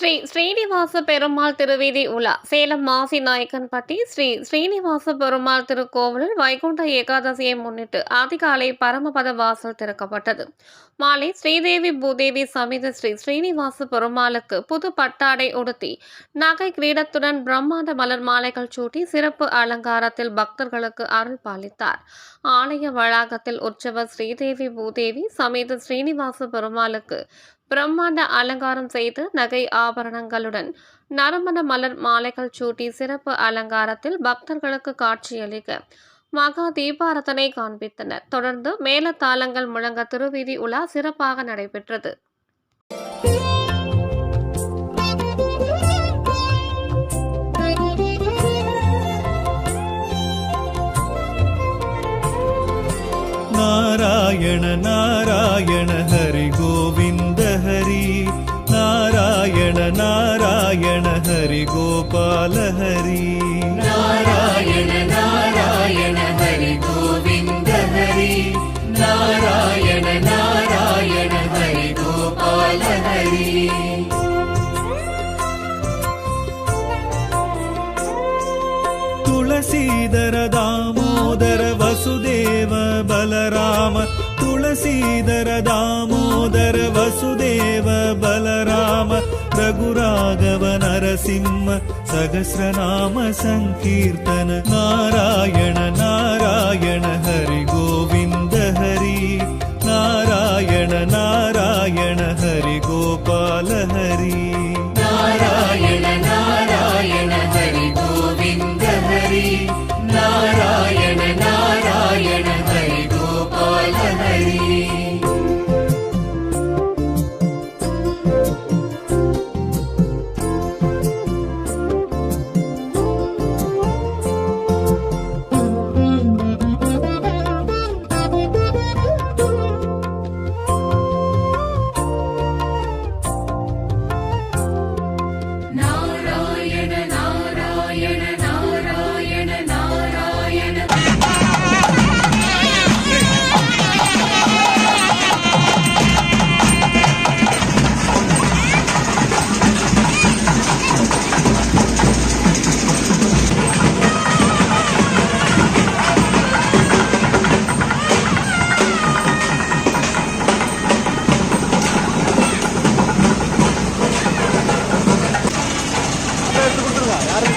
ஸ்ரீ ஸ்ரீனிவாச பெருமாள் திருவீதி உலா சேலம் மாசி நாயக்கன்பட்டி ஸ்ரீ ஸ்ரீனிவாச பெருமாள் திருக்கோவிலில் வைகுண்ட ஏகாதசியை முன்னிட்டு அதிகாலை பரமபத வாசல் திறக்கப்பட்டது. மாலை ஸ்ரீதேவி பூதேவி சமேத ஸ்ரீ ஸ்ரீனிவாச பெருமாளுக்கு புது பட்டாடை உடுத்தி நகை கிரீடத்துடன் பிரம்மாண்ட மலர் மாலைகள் சூட்டி சிறப்பு அலங்காரத்தில் பக்தர்களுக்கு அருள் பாலித்தார். ஆலய வளாகத்தில் உற்சவர் ஸ்ரீதேவி பூதேவி சமேத ஸ்ரீனிவாச பெருமாளுக்கு பிரம்மாண்ட அலங்காரம் செய்து நகை ஆபரணங்களுடன் நறுமண மலர் மாலைகள் சூட்டி சிறப்பு அலங்காரத்தில் பக்தர்களுக்கு காட்சியளிக்க மகா தீபாரத்தனை காண்பித்தனர். தொடர்ந்து மேலத்தாளங்கள் முழங்க திருவீதி உலா சிறப்பாக நடைபெற்றது. நாராயண நாராயண ஹரி கோவிந்த் நாராயண ஹரி கோபால ஹரி நாராயண நாராயண ஹரி கோவிந்த ஹரி. நாராயண நாராயண ஹரி கோபால ஹரி துளசீதர தாமோதர வசுதேவ பலராம. துளசீதர தாமோதர வசுதேவ பலராம. ரகுராகவ நரசிம்ம சகசிரநாம சங்கீர்த்தன. நாராயண நாராயண ஹரி கோவிந்த ஹரி. நாராயண நாராயண ஹரி கோபால ஹரி. யாரும்